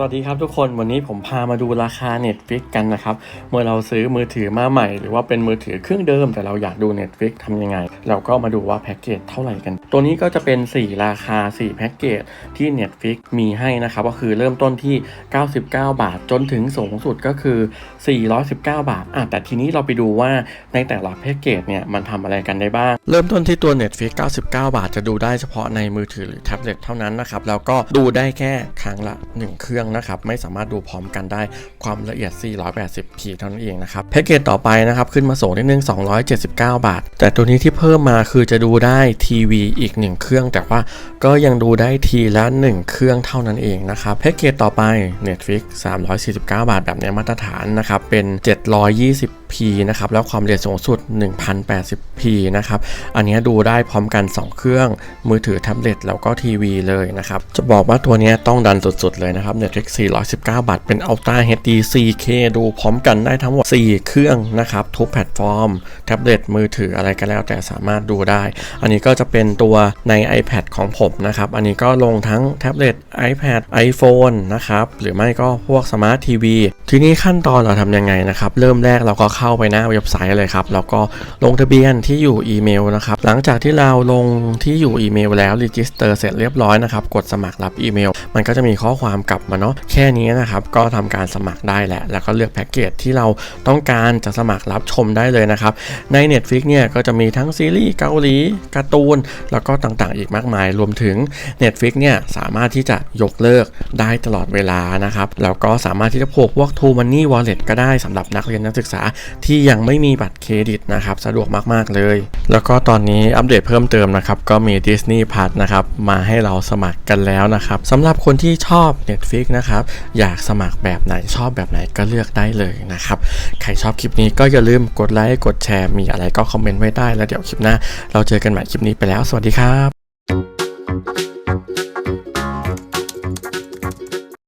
สวัสดีครับทุกคนวันนี้ผมพามาดูราคา Netflix กันนะครับ เมื่อเราซื้อมือถือมาใหม่ หรือว่าเป็นมือถือเครื่องเดิม แต่เราอยากดู Netflix ทำยังไง เราก็มาดูว่าแพ็กเกจเท่าไหร่กัน ตัวนี้ก็จะเป็น 4 ราคา 4 แพ็กเกจที่ Netflix มีให้นะครับ ก็คือเริ่มต้นที่ 99 บาทจนถึงสูงสุดก็คือ 419 บาทอะแต่ทีนี้เราไปดูว่าในแต่ละแพ็กเกจเนี่ยมันทำอะไรกันได้บ้าง เริ่มต้นที่ตัว Netflix 99 บาท จะดูได้เฉพาะในมือถือหรือแท็บเล็ตเท่านั้นนะครับแล้วก็ดูได้แค่ครั้งละ 1 เครื่องนะครับไม่สามารถดูพร้อมกันได้ความละเอียด 480p เท่านั้นเองนะครับแพ็กเกจต่อไปนะครับขึ้นมาสูงนิดนึง 279 บาท แต่ตัวนี้ที่เพิ่มมาคือจะดูได้ทีวีอีก 1 เครื่อง แต่ว่าก็ยังดูได้ทีละ 1 เครื่องเท่านั้นเองนะครับแพ็กเกจต่อไป Netflix 349 บาท แบบนี้มาตรฐานนะครับเป็น 720p นะครับแล้วความละเอียดสูงสุด 1080p นะครับอันนี้ดูได้พร้อมกัน 2 เครื่อง มือถือแท็บเล็ตแล้วก็ทีวีเลยนะครับจะบอกว่าตัวนี้ต้องดันสุดๆเลยนะครับ Netflix 419 บาท เป็น Ultra HD 4K ดูพร้อมกันได้ทั้งหมด 4 เครื่องนะครับ ทุกแพลตฟอร์ม แท็บเล็ต มือถืออะไรก็แล้วแต่สามารถดูได้ อันนี้ก็จะเป็นตัวใน iPad ของผมนะครับ อันนี้ก็ลงทั้งแท็บเล็ต iPad iPhone นะครับ หรือไม่ก็พวกสมาร์ททีวีทีนี้ขั้นตอนเราทำยังไงนะครับ เริ่มแรกเราก็เข้าไปหน้าเว็บไซต์เลยครับ แล้วก็ลงทะเบียนที่อยู่อีเมลนะครับ หลังจากที่เราลงที่อยู่อีเมลแล้วรีจิสเตอร์เสร็จเรียบร้อยนะครับ กดสมัครรับอีเมล มันก็จะมีข้อความกลับมาเนาะแค่นี้นะครับก็ทำการสมัครได้แล้วแล้วก็เลือกแพ็กเกจที่เราต้องการจะสมัครรับชมได้เลยนะครับ ใน Netflix เนี่ยก็จะมีทั้งซีรีส์เกาหลีการ์ตูน แล้วก็ต่างๆ อีกมากมาย รวมถึง Netflix เนี่ยสามารถที่จะยกเลิกได้ตลอดเวลานะครับแล้วก็สามารถที่จะพกพวก True Money Wallet ก็ได้สำหรับนักเรียนนักศึกษาที่ยังไม่มีบัตรเครดิตนะครับสะดวกมากๆเลย แล้วก็ตอนนี้อัปเดตเพิ่มเติมนะครับก็มี Disney Plus นะครับมาให้เราสมัครกันแล้วนะครับสำหรับคนที่ชอบ Netflix นะครับ อยากสมัครแบบไหนชอบแบบไหนก็เลือกได้เลยนะครับ ใครชอบคลิปนี้ก็อย่าลืมกดไลค์กดแชร์มีอะไรก็คอมเมนต์ไว้ได้แล้วเดี๋ยวคลิปหน้า เราเจอกันใหม่คลิปนี้ไปแล้ว สวัสดีครับ